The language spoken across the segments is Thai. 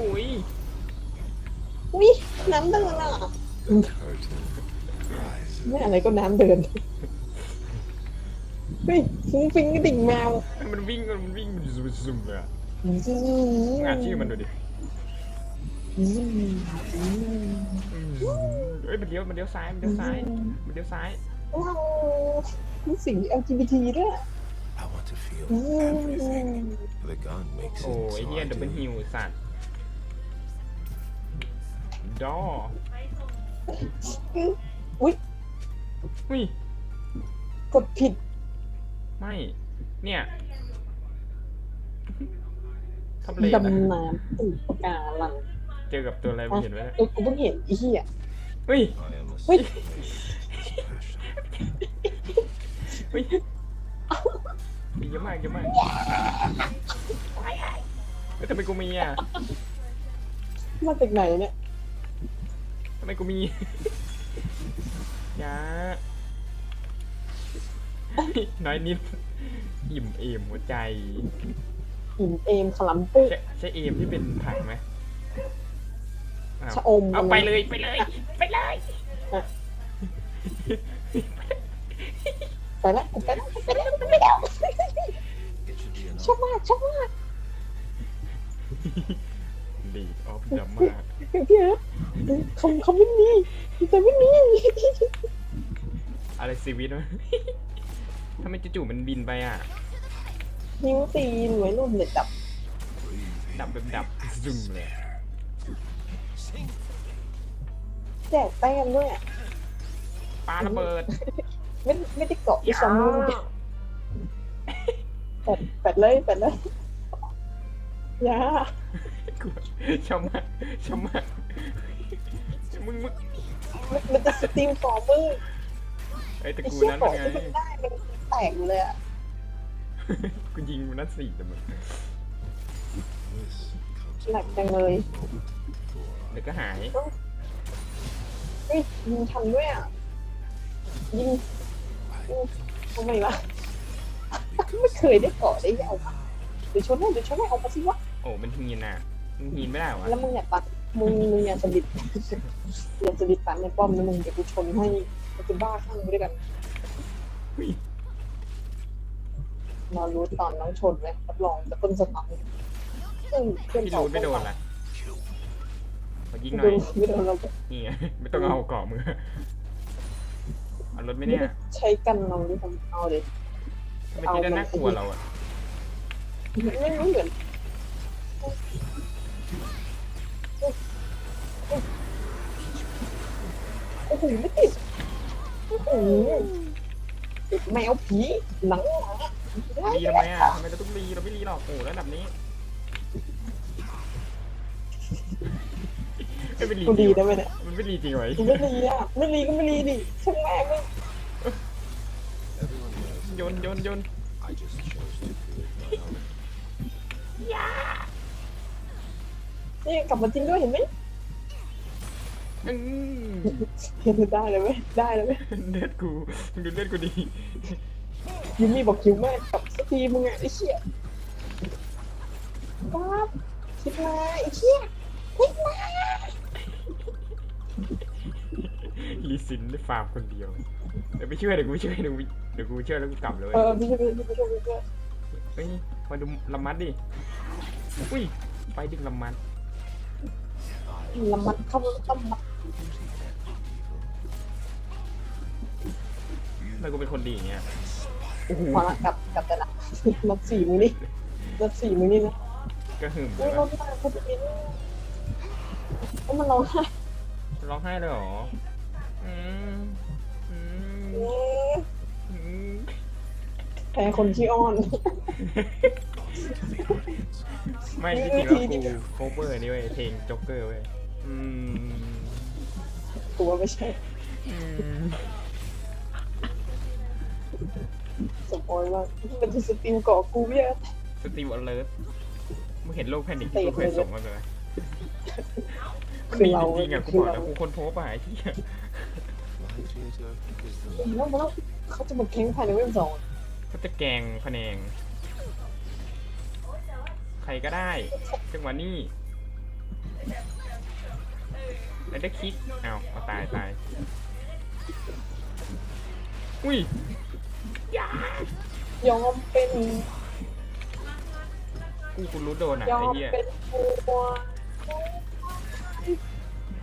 อุ้ยอุ้ยน้ำเดินอะไม่อะไรก็น้ำเดิน เฮ้ยฟุ้งฟิ้งกระดิ่งแมวมันวิ่งมันวิ่งมันซุ่มซุ่มเลยอะอืมมึงอ่านชื่อมันดูดิอืมอืมเอ้ยมันเลี้ยวมันเลี้ยวซ้ายมันเลี้ยวซ้ายมันเลี้ยวซ้ายว้าวมีสิ่ง LGBT ด้วย I want to feel อืม everything. The gun makes โอ้ it ย so เฮีย I ดับเบิล do. ฮิวสัตว์ ดออุ้ยอุ้ยกดผิด ไม่ เนี่ยทับเลนอะดำน้ำตูปะการังเจอกับตัวอะไรมึงเห็นไหมเนี่ยเออกูเพิ่งเห็นไอ้เหี้ยเฮ้ย I am a Wait. slave to passion. เฮ้ยมีเยอะมากเยอะมากเฮ้ยทำไมกูมีอะมาจากไหนเนี่ยทำ ไมกูมียาน้อยนิด อิ่มเอมหัวใจหินเอมขลัมปุ้ใช่ใช่เอมที่เป็นผักไหมอ้าวชะอมเอาไปเลยไปเลย ไปเลยไปแล้วกูไปแล้วกูไปแล้วกูไปแล้ว It should be enough. ชอบมากชอบมาก ดีออฟดัมมาพี่เอิร์ธเขาเขาไม่มีแต่ไม่มีอะไรซีวิตวะทำไมจู่ๆมันบินไปอะนิ้วตีนไว้รุ่นเลยจับ ดับแบบดับซึมเลยแจกแต้มด้วยอะปาระเบิด ไม่ไม่ได้เกาะที่ซ้ำนู่นแปดแปดเลยแปดเลยอยา กูชอบมากชอบมากมึงมึงมันมันจะสตรีมฟอร์เมอร์ไอ้ตระไอ้กูลเชี่ยนั้นเกาะเป็นไงที่มันได้มันแตกอยู่เลยอะกูยิงมันนัดสี่แต่มึง This comes หนักจังเลยเดี๋ยวก็หาย เฮ้ยยิงทันด้วยอะยิงยิงทำไมวะ ไม่เคยได้เกาะได้เอาปะเดี๋ยวชนให้เดี๋ยวชนให้เอามาสิวะโอ้มันฮีนอะ มึงฮีนไม่ได้เหรอวะแล้วมึงอย่าปัดมึงมึงอย่าสลิดอย่าสลิดปัดในป้อมนะมึงเดี๋ยวกูชนให้กูจะบ้าข้างไปด้วยกันเฮ้ยรอรู้ตอนน้องชนเลยรับรองจะต้นสตันซึ่งเพื่อนพี่เก่ารูนไม่โดนละขอยิงหน่ไม่อยโดนไม่โดนเรานี่ไงไม่ต้องเอาเกาะมือเอารถไหมไม่เนี่ยได้ใช้กันเราด้วยกันเอาเลย ทำไมที่นั่นน่ากลัวเราอะไม่รู้เหมือน โอ้โหไม่ติดโอ้โหติดแมวผีหนังหมาได้รีทำไมอะทำไมเราต้องรีเราไม่รีหรอกโอ้ระดับนี้ไม่เป็นรีกูจริดีงนะวะเว้ยเนี่ยมันไม่รีจริงเหรอไอ้กูไม่รีอะไม่รีก็ไม่รีดิช่างแม่งเลย everyone knows โยนโยนโยน I just นี่กลับมาจริงด้วยเห็นไหมอืมเห็นได้เลยเว้ยได้เลยเว้ยเลือดกูมึงดูเลือดกูดียูมี่บอกคิวแม่กลับสักทีมึงอะไอ้เชี่ยป๊าบคิดมาไอ้เชี่ยคิดมารีซินได้ฟาร์มคนเดียวเดี๋ยวไปช่วยเดี๋ยวกูไปช่วยเดี๋ยวกูเดี๋ยวกูช่วยแล้วกูกลับเลยเออพี่ช่วยพี่ช่วยพี่ช่วยเฮ้ยมาดูลำมัดดิอุ้ยไปดึงลำมัด ละมัดเข้าต้องมัดทำไมกูเป็นคนดีอย่างเงี้ยโอ้โหพอละกลับกลับแต่ละรถสี่มือนี่รถสี่มือนี่นะกระหึ่มเลเฮ้ยยรวะถมาเขาจะเป็นก็มันร้องไห้ร้องไห้เลยเหรออืมอืมเอ๊ะอืมแพ้คนขี้อ้อน ไม่จริงๆแล้วกูโคเวอร์นี่เว้ยเพลงจ็อกเกอร์เว้ย อืมตัวไม่ใช่อืมสปอยว่ามันจะสตรีมเกาะกูเนี่ยสตีวอลเลอร์มึงเห็นโลกแพนิคที่กูเคยส่งมาไหมมันคือมีเราจริงๆอะกูคืบอกเราแล้วกูคนโพสต์ไปไอ้ที่ My theater is the แล้วแล้วเขาจะมาแข่งภายในเว็บสองเขาจะแกงพะแนง ใครก็ได้จังหวะนี้ แล้วได้คลิกอ้าวเอาตายตายอุ้ยอยายอมเป็นกูกูรู้โดนอะยอไอ้มเหี้ยเป็นตัว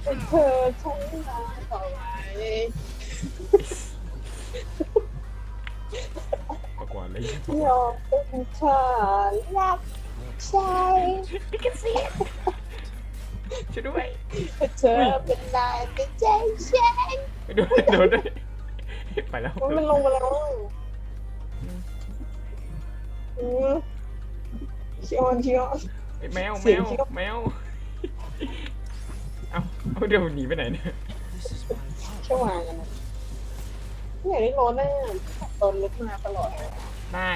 เป็นเธอใช้งานต่อไปประกวดเลยยอมเป็นเธอรักใช่ลิขสิทธิ์ ช่วยด้วยเธอเป็นนายเป็นใจใช่ไปโดนโดนด้วยไปแล้วมันลงมาแล้วอืมเชียวเชียวไอ้แมวเสีแมยงวที่เขาแมวเอาเอาเดี๋ยวหนีไปไหนเนี่ยเชียววางกันนะไม่อยากได้รถแน่ตอนรถมาตลอดเลยได้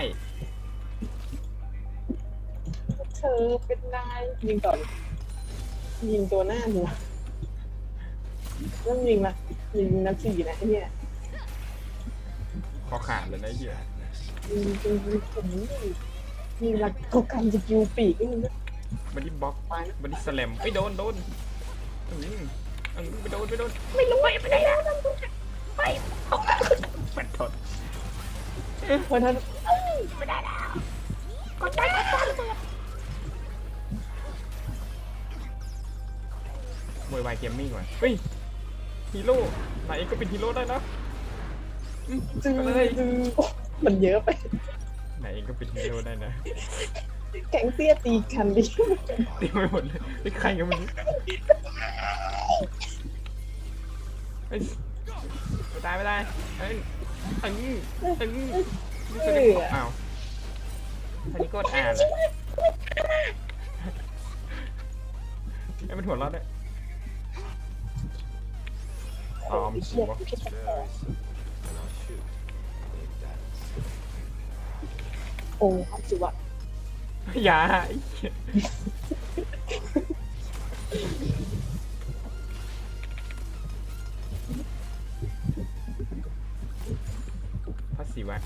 เธอเป็นนายยิงก่อน ยิงตัวหน้าหัวเริ่มยิงละยิงนับสี่นะไอ้เนี่ยคอขาดเลยนะไอ้เหี้ยยิงจริงยิงผมนี่ยิงละเขากันจะกิวปีกนี่นะบันดี้บล็อกไปนะบันดี้สแลมไม่โดนโดนอืมอืมไปโดนไปโดนไม่รู้ไปไปไหนแล้วไปปัดทน เพราะท่านไม่ได้แล้วกดได้กดได้เมวยวายเกมมิ่งว่ะเฮ้ยฮีโร่นายเองก็เป็นฮีโร่ได้นะอืมจื้อไปเลยจื้อมันเยอะไปนายเองก็เป็นฮีโร่ได้นะแก๊งเตี้ยตีกันดิเต็มไปหมดเลยไม่ใครกันมันเฮ้ยไม่ได้ไม่ได้เอ้ยตึงตึงนี่จะได้กดอ้าวอันนี้กดอ่านเลยให้มันหัวเราะด้วย ตอมชัว Very simple. And I shoot. Like that. โอ้ฮัจิวะอย่าพระศิวะ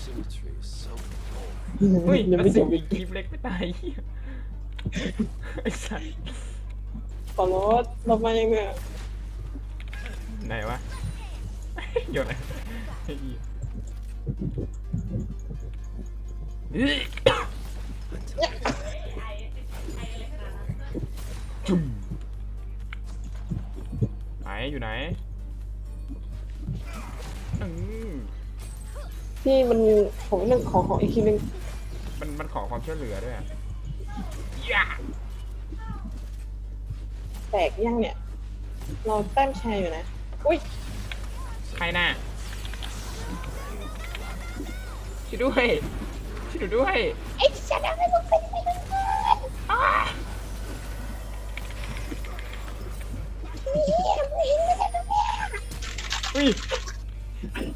Symmetry is so cold. เฮ้ยยังแล้วไม่สิวบอีอีกกคลิปเล็กไม่ตายไอ้สัสขอรถเรามายังไง ไหนวะโยนอะไรไอ้เหี้ยจุ่มไหนอยู่ไหนอืมพี่มันของหนึ่งของของอีกทีหนึงมันมันขอความช่วยเหลือด้วยอะย่าแตกยังเนี่ย เราแต้มแชร์อยู่นะ อุ้ยใครน่ะช่วยด้วยช่วยหนูด้วยไอ้ฉันไม่ต้องเป็นไม่ต้องอ้าอุ้ยวัน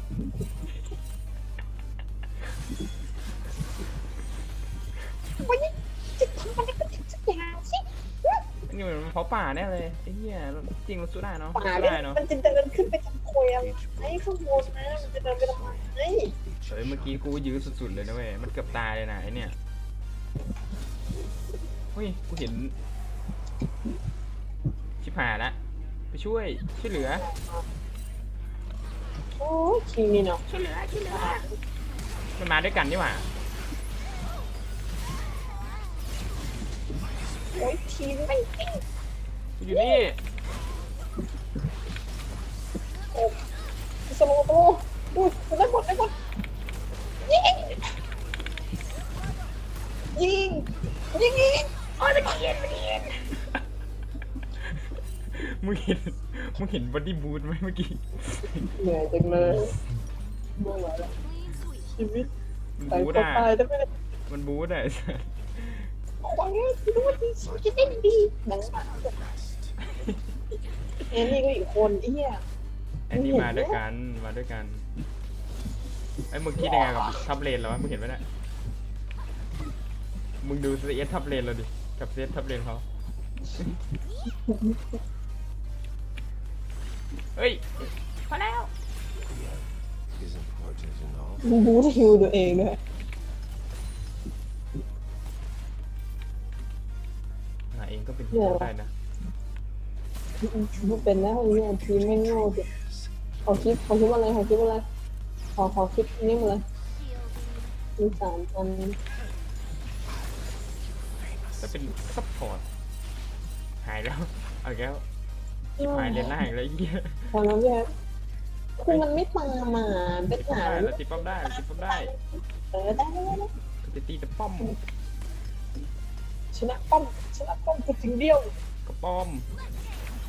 เพราะป่าแน่เลยไอ้เหี้ยจริงมันสู้ได้เนาะป่าสู้เนี่ได้ยเนาะมันจะเดินขึ้นไปทำควยอะไรข้างบนนะมันจะเดินไปทำไมเฮ้ยเมื่อกี้กูยื้อสุดๆเลยนะเว้ยมันเกือบตายเลยนะไอเนี่ยเฮ้ยกูเห็น ชิบหายละไปช่วยช่วยเหลือโอ้ยคิงนี่เนาะช่วยเหลือช่วยเหลือมันมาด้วยกันนี่หว่าโอ้ยทีมไม่จริงกู อยู่นี่โอ้สโลว์โตอุ้ยได้หมดได้หมดยิงยิงยิงยิงโอ้ยมันเย็นมันเย็นมึงเห็นมึงเห็นบอดี้บูทไหมเมื่อกี้เหนื่อยจังเลยไม่ไหวแล้วชีวิตมันไปบูทก็อะตายแต่ไม่ได้มันบูทอะไอ้สัสขวางคิดว่าดีจะได้ดีหนังหมา เอ็นนี่ก็อีกคนไอ้เหี้ยอันนี้มาด้วยกันมาด้วยกันไอ้มึงคิดยังไงกับทับเลนแล้ววะมึงเห็นไหมเนี่ยมึงดูซีเอสทับเลนเราดิกับซีเอสทับเลนเขาเฮ้ยพอแล้ว Is important enough. มึงบูทฮิวตัวเองด้วยไหนเองก็เป็นฮีโร่ได้นะ พูดเป็นแล้วไอ้เนี่ยทีมไม่โง่สิขอคลิปขอคลิปอะไรขอคลิปอะไรขอขอคลิปนี้มาเลยมีสามอันก็เป็นซัพพอร์ตหายแล้วเอาอีกแล้วหายเรียนหน้าอีกแล้วไอ้เหี้ยพอแล้วพี่แอฟคือมันไม่ตามมาเป็นหาได้ยแล้วติดป้อมได้แล้วติดป้อมได้เออได้ได้ได้จะตีแต่ป้อมชนะป้อมชนะป้อมคือสิ่งเดียวก็ป้อม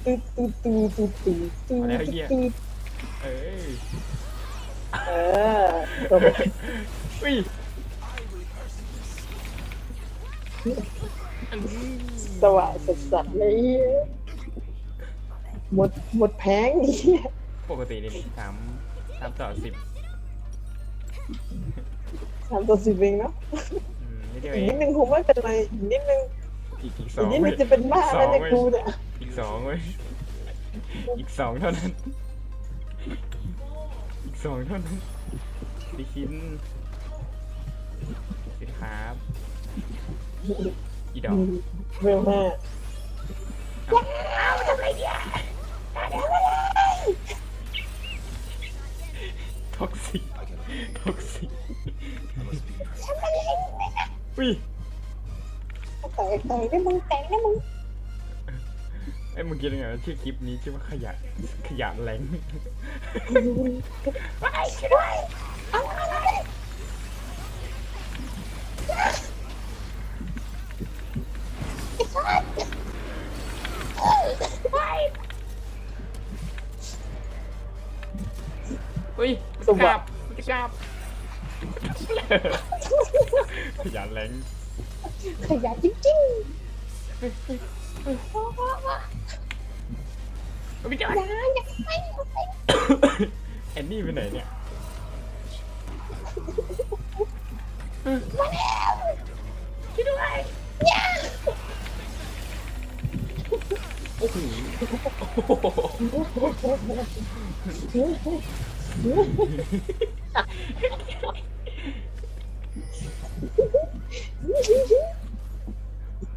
ตืดตืดตืดตืดตืดตืดอะไรวะเหี้ยตืดเอ้ยเออตัวไปอุ้ยอันนี้สว่างสัสๆเลยเหี้ยหมดหมดแพงเหี้ยปกตินี่สามสามต่อสิบสามตัวสิบเองเนาะอืมไม่เดียวอีเอกนิงดนึงคงไม่เป็นไรอีกนิดนึง อีกอีกสอีอกงนิดนึเว้งยจะเป็นบ้าสแล้วองเนี่ยเว้ยกูเนี่ยอีกสองเว้ยอีกสองเท่านั้น อีกสองเท่านั้นดิคินสิครับอีดอกเวลห้าท็อกซิก I cannot. ท็อกซิก I must be present. อุ้ยแตกแตกได้มึงแตกได้มึงไอ้มึงคิดยังไงว่าชื่อคลิปนี้ชื่อว่าขยะขยะแหลงอุ้ยมันจะกลับมันจะกลับขยันแรง ขยะจริงไม่ได้ๆอย่าอย่าไปอย่าไปแอนนี่ไปไหนเนี่ยโอ้โห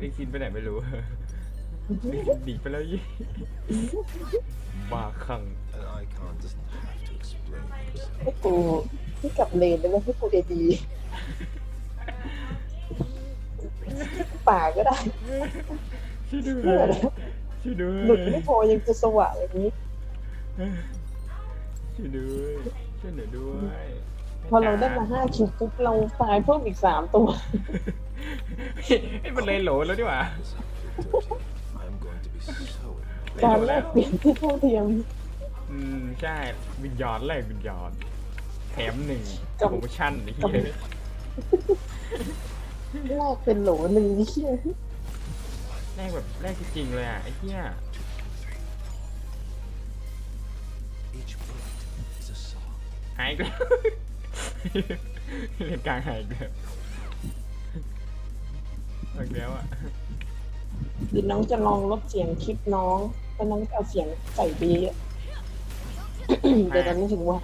ลิซินไปไหนไม่รู้ลิซินดีไปแล้วยี่บ้าคลั่ง An icon doesn't have to explain himself. ให้กูที่กลับเลนได้ไหมให้กูเอดีป่าก็ได้ช่วยด้วเพื่อยอะไรช่วยด้วหลุดยไม่พอยังจะสว่างอย่างนี้ ช่วยด้วยช่วยหนูด้วยพอเราได้มาห้าคิวปุ๊บเราตายเพิ่มอีกสามตัว ไอ้ยมันเลยโหลแล้วดีกว่า I'm going to be so การแลกเปลี่ยนที่เท่าเทียม อืมใช่วิญญาณแรกวิญญาณแถมหนึ่งกับโปรโมชั่นไอ้เหี้ยแลกเป็นโหลหนึ่งเชี่ยแรกแบบแรกจริงๆเลยอะไอ้เหี้ย Each bullet is a song. หายอีกแล้วเล่นกลางหายอีกแล้ว อีกแล้วอะเดี๋ยวน้องจะลองลดเสียงคลิปน้องแล้วน้องจะเอาเสียงใส่ดีอะเดี๋ยวตอนนี้ถึงว่า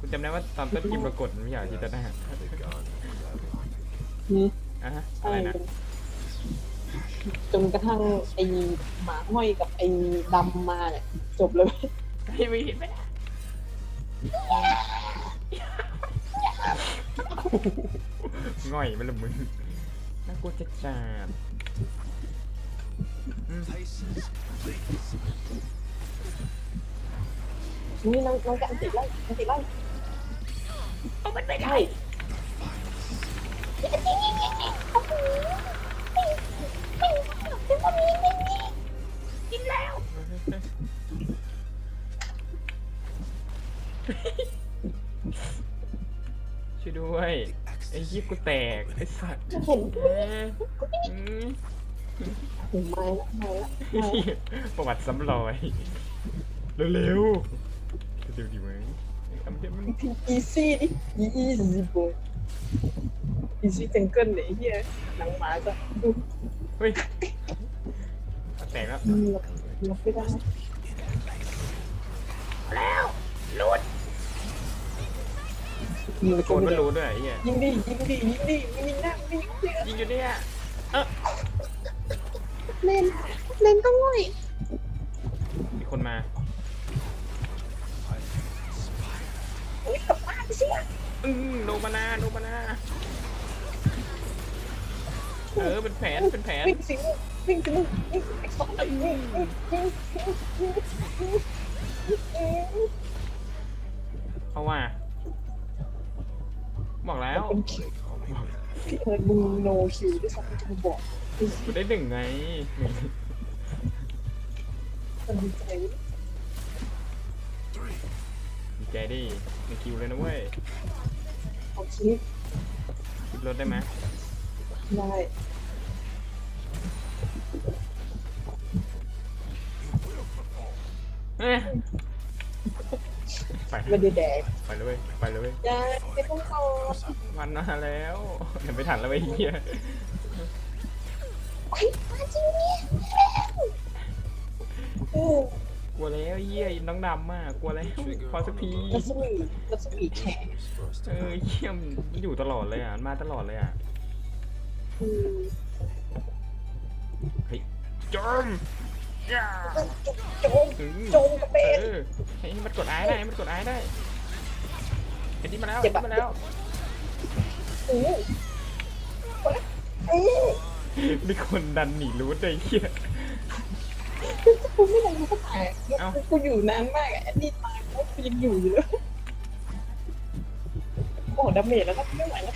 คุณจำได้ว่าตอนต้นคลิปปรากฏไม่อยากจิตนา They've gone. หืมอะฮะอะใช่ไรนะจนกระทั่งไอ้หมาห้อยกับไอ้ดำมาเนี่ยจบเลยไม่ไม่เห็นไหมง่อยมันละมึง น่ากลัวจัดจัด Places. นี่น้องน้องจะอันติดไล่อันติดไล่เอามันไม่ได้ช่วยด้วยไอ้ยี่กูแตกไอ้สัตว์เห็นเอ้ยอืมเห็นไม้ละไม้ละไม้ละประวัติซ้ำรอย เร็วๆเร็วดีไหมไอ้คำเดียวมันอีซี่ดิอีซี่โบอีซี่จังเกิลเนี่ยไอ้เฮียหนังหมาก็เฮ้ยแตกแล้ว หลบหลบไม่ได้แล้ว โกลุนดมันรู้ด้วยไอ้เหี้ยยิงดิยิงดิยิงดิยิงหน้ายิงดิยิงอยู่เนี่ยเออเล่นเล่นด้วยมีคนมาอุ้ยกลับบ้านสิอะอืมโนมานาโนมานาเออเป็นแผนเป็นแผนวิ่งสิมึงวิ่งสิมึงวิ่งไอ้สองวิ่งวิ่งวิ่งวิ่งวิ่งวิ่งเพราะว่า บอกแล้วเป็นคิวพี่เอิร์ดมึงโนคิวด้วยซ้ำจะมาบอกกูได้หนึ่งไงมันดีใจดีใจดิในคิวเลยนะเว้ยเอาชีพคิดรถได้ไหมได้เอ้ย ไปไม่ได้แดกไปเลยเว้ยไปเลยเว้ยยายไม่ต้องต่อวันมาแล้วเดี๋ยวไปทันแล้วไอ้เหี้ยเฮ้ยมาจริงเนี่ยเออกลัวแล้วไอ้เหี้ยน้องดำมากกลัวแล้วพอสักทีรัศมีรัศมีแขกเออเยี่ยมนอยู่ตลอดเลยอะมันมาตลอดเลยอะคือเฮ้ยจอมย่าโจมอืมโจมกระเบน เออให้มันกดไอ้ได้ให้มันกดไอ้ได้เห็นที่มาแล้วเจ็เห็นบที่อะมาแล้วโอ้ยเอ้ยมีคนดันหนีรู้เลยไอ้เหี้ย กูไม่ได้รู้ก็ตายเอ้า กูอยู่นานมากอะแอนนี่ตายแล้วกูยังอยู่อยู่เลยโอ้ดาเมจแล้วก็ไม่ไหวแล้ว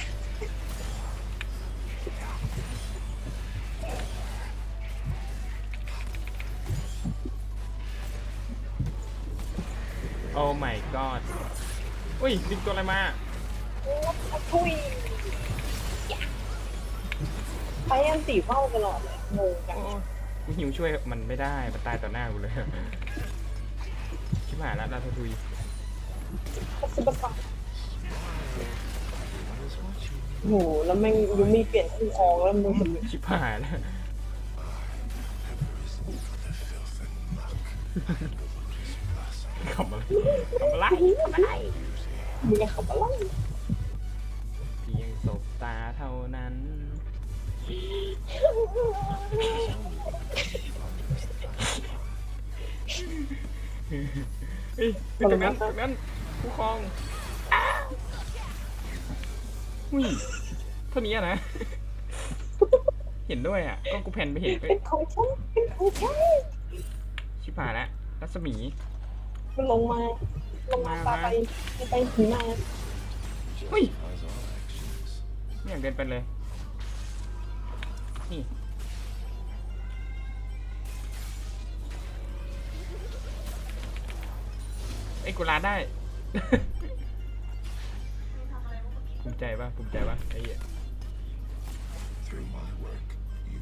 อ้ my god อุ้ยดึงตัวอะไรมา โอ้ทุยไปอันตีเฝ้าตลอดเลยงงกันโอ้กูหิวช่วยมันไม่ได้ มันตายต่อหน้ากูเลย ชิบหายแล้วลาทาทุยปัสสาวะโหแล้วแม่งยูมีเปลี่ยนคู่ครองแล้วมึงเห็นไหมชิบหายแล้ว ขำอะไรขำอะไรมึงจะขับอะไรเพียงสบตาเท่านั้น เฮ้ยตรงนั้นตรงนั้นผู้ครองอุ้ยเท่านี้อะนะ เห็นด้วยอะ ก็กูแผ่นไปเห็นเอ้เป็นของฉันเป็นของฉันชิบหายแล้วรัศมี มันลงมา ลงมาตาไปไปหิมาอุ้ย Justifies all actions. ไม่อยากเดินไปเลย นี่ ไอ้ยกูลาได้ ภูมิใจปะภูมิใจปะไอ้เหี้ย Through my work, you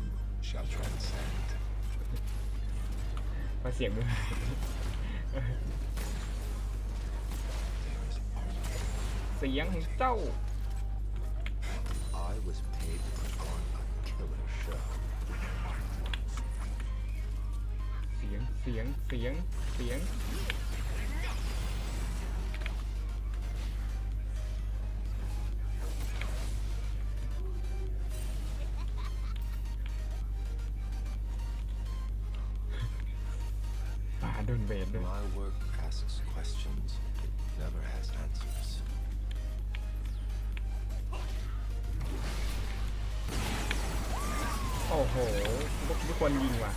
shall transcend. มาเสียงมึง There เสียงของเจ้า I was paid to put on a killer show. เสียง เสียง เสียง เสียง โดนเบนด้วย My work asks questions, it never has answers. โอ้โหทุกคนยิงว่ะ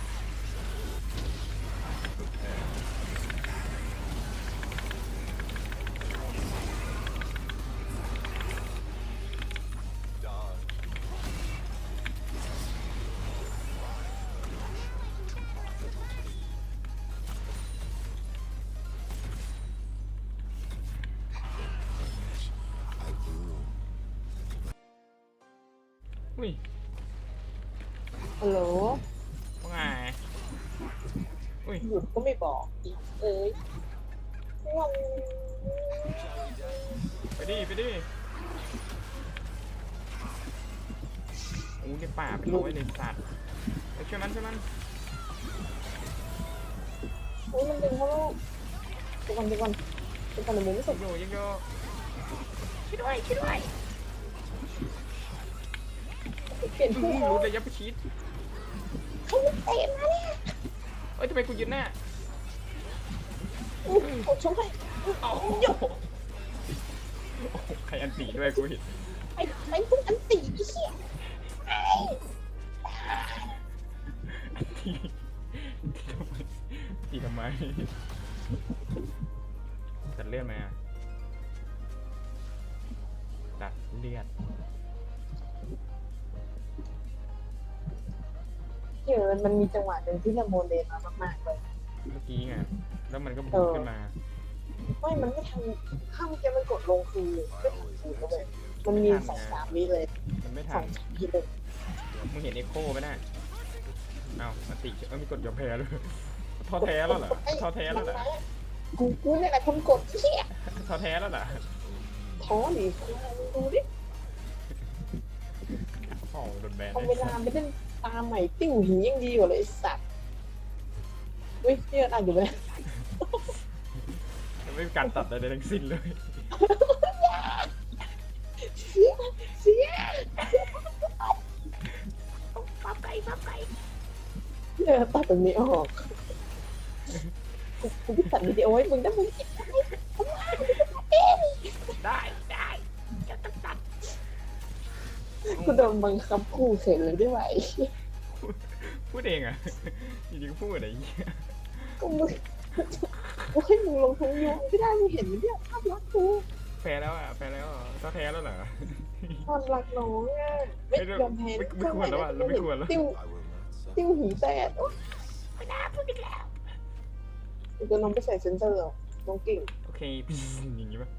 อุ้ยฮัลโหลว่าไงอุ้ยหยุดก็ไม่บอกอีกเอ้ยวันไปดิไปดิโอ้ในป่าเป็นร้อยเลยสัตว์ไปช่วยมันช่วยมันโอ้ยมันดึงเขาลูกเดี๋ยวก่อนเดี๋ยวก่อนเดี๋ยวก่อนเดี๋ยวมึงไม่สุดโยยังโยช่วยด้วยช่วยด้วย เปลี่ยนอื้อคู่หือครองรู้ระยะประชิดให้มันเตะมาเนี่ยเอ้ยทำไมกูยืนหน้าอืมกดชกให้เอ้าโอ้โหใครอันตีด้วยกูเห็นไอ้ไอ้พวกอันตีไอ้เหี้ยไอ้อันตีตีทำไมตีทำไมตัดเลือดไหมอะตัดเลือด เหี้ยมันมีจังหวะหนึ่งที่ละโมเลมามากๆเลยเมื่อกี้ไงแล้วมันก็บูเอมอขึ้นมา ไม่มันไม่ทันข้ามเกมมันกดลงคือไม่ทันทีเลยมันมีสองสามวิเลยมันไม่สทัอนงสามวิเลยมึงเห็นเอ็โคไหมน่ะเอาอันติเอ้ยมีกดยอมแพ้ด้วยท้อแท้แล้วเหรอท้อแท้แล้วเหรอกูกูเนี่ยแหละคนกดเหี้ยท้อแท้แล้วเหรอท้อดิดูดิพ่อโดนแบนเอาเวลาไปเล่น ตาใหม่ติ้วหียังดีกว่าเลยไอ้สัตว์เฮ้ยเนี่ยอ่านอยู่ไหมไม่มีการตัดอะไรทั้งสิ้นเลยเสียเสียปั๊บไก่ปั๊บไก่เนี่ยตัดตรงนี้ออกกูกูจะตัดวิดีโอให้มึงนะมึงเก็บไว้ทำไมมึงจะตัดเองได้ กูโดนบังคับคู่เข็นเลยด้วยพูดเองอะจริงๆพูดอะไรอย่างเงี้ยกูมึงกูให้มึงลงทุนยูไม่ได้มึงเห็นไหมเนี่ยภาพลักษณ์กูแพ้แล้วอะแพ้แล้วอะท้อแท้แล้วเหรอความรักน้องอะไม่ยอมแพ้ไม่ไม่ควรแล้วอะเราไม่ควรแล้วติ้ว I will not ติ้ว suffer. หีแตกโอ๊ยไม่น่าพูดอีกแล้วกูจะน้องไปใส่เซนเซอร์เหรอน้องเก่งโอเคปีอย่างงี้ป่ะ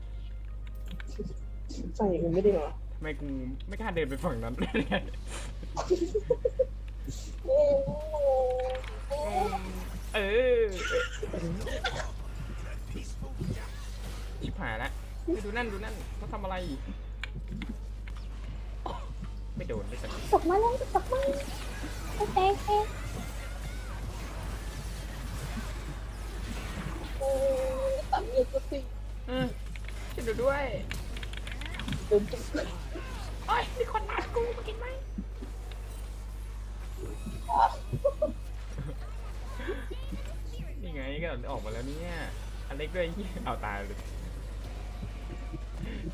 ใส่อย่างอื่นไม่ได้เหรอทำ ไมกูไม่กล้าเดินไปฝั่งนั้นเอ้ยเออชิบหายละไปดูนั่นดูนั่นเขาทำอะไร ไม่โดนไม่สนตกมาแล้วตกมาโอเคโอเคโอ้ยตัดเลือดก็สิเออช่วยดูด้วย เดินจุกโอ้ยมีคนมากูมากินไหมนี่ไงก็ออกมาแล้วเนี่ยอันเล็กด้วยเอาตายเลย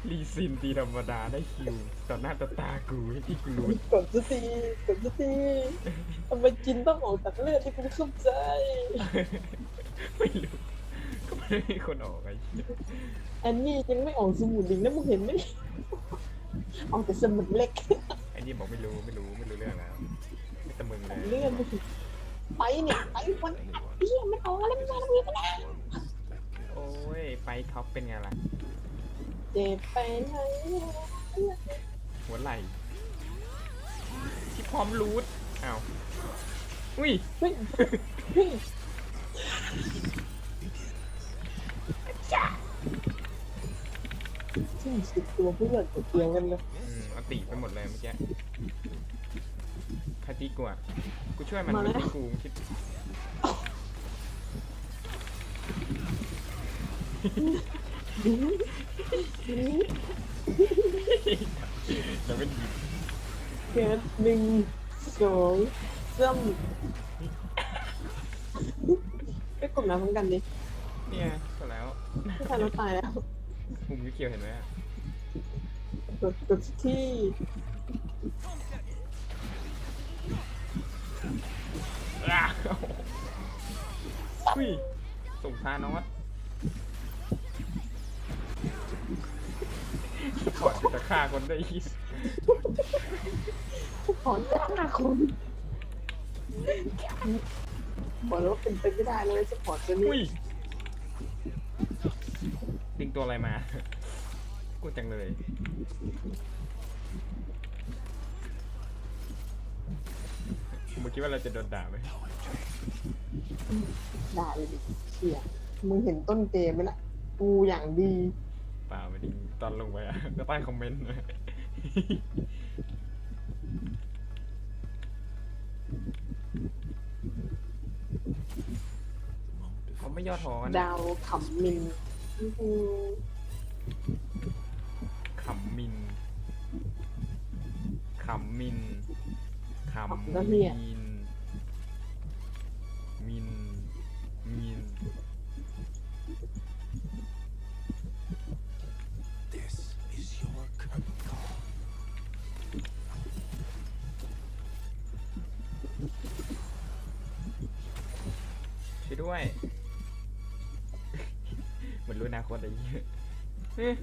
ลีซินตีธรรมดาได้คิวต่อหน้าต่อตากูที่กูรู้กดสักทีกดสักทีทำไมจินต้องออกจากเลือดที่กูไม่เข้าใจ ไม่รู้ ม่มีคนออกไอ้เหี้ยแอนนี่ยังไม่ออกสมุดลิงนะมึงเห็นไหมออกแต่สมุดเล็กไอ้นี่บอกไม่รู้ไม่รู้ไม่รู้เรื่องแล้วไม่ตะมึงเลยเลื่อนไปสิไปเนี่ยไปวันอัดเบี้ยมันออกแล้วมันมาทำไงกันนะโอ้ยไปท็อปเป็นไงล่ะเจ็บไปไหนหัวไหล่ที่พร้อมรูทอ้าวอุ้ยเฮ้ยเฮ้ย ที่สิบตัวเพื่อนตัวเดียวกันเลยอืมเอาตีไปหมดเลยเมื่อกี้ใครตีกูอะกูช่วยมันมันตีกูมึงคิดจะเป็นหยิบเกิดหนึ่งสองสามไปกดน้ำพร้อมกันดิเนี่ย ก็แล้วไม่ทันเราตายแล้วมุมเขียวๆเห็นไหมอะกดกดที่อ้าวอุ้ยส่งทานอสถอดจะฆ่าคนได้ยี่ถอนยากนะคุณบอกแล้วว่าเป็นไปไม่ได้เลยสปอร์ตตัวอุ้นี้ย ดึงตัวอะไรมากูจังเลยมึงคิดว่าเราจะโดนด่าไหมด่าเลยดิเชี่ยมึงเห็นต้นเกมไหมล่ะกูอย่างดีเปล่าไม่ไดีตอนลงไปอะก็ใต้คอมเมนต์เลยเขาไม่ย่อท้อนะดาวขำมินอื้อหือ ขำมินขำมินขำมิน รู้อนาคตอะไรอย่างเงี้ยเอ๊ะ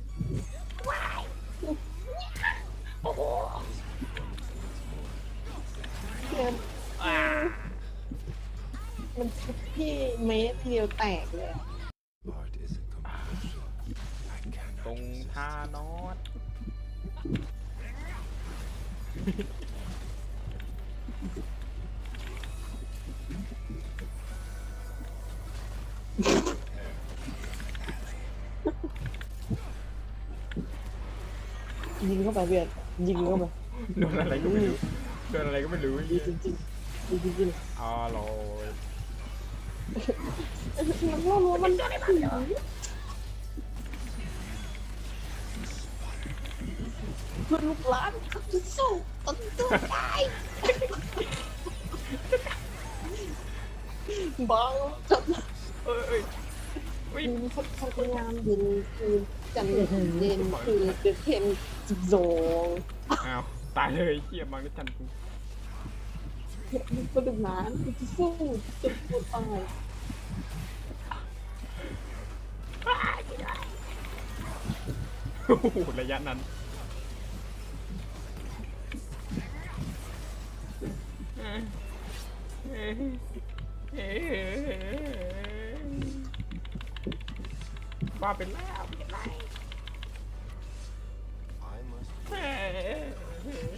เนี่ยอ่ามันทุบพี่เมตรเดียวแตกเลยอะ Art is a compulsion. I ตรงท่านอต ยิงเข้าไปเพื่อนยิงเข้าไปโดนอะไรก็ไม่รู้โดนอะไรก็ไม่รู้ไอ้ดีเหี้ยจริงๆดีจริงอ๋อโรยๆมันล่อลวงมันอะไรบ้างเพื่อนลูกหลานเขาจะสู้ตนตัวได้บังจับเอ้ย พยายามย็นคือจันเย็นคือเดือดเทนโซอ้าวตายเลยเหี้ยมังได้ทันกูก็ดึงน้ำกูจะสู้จนกูตายโอ้โหระยะนั้นเอ้ยเออ Bobby loud, we. I must.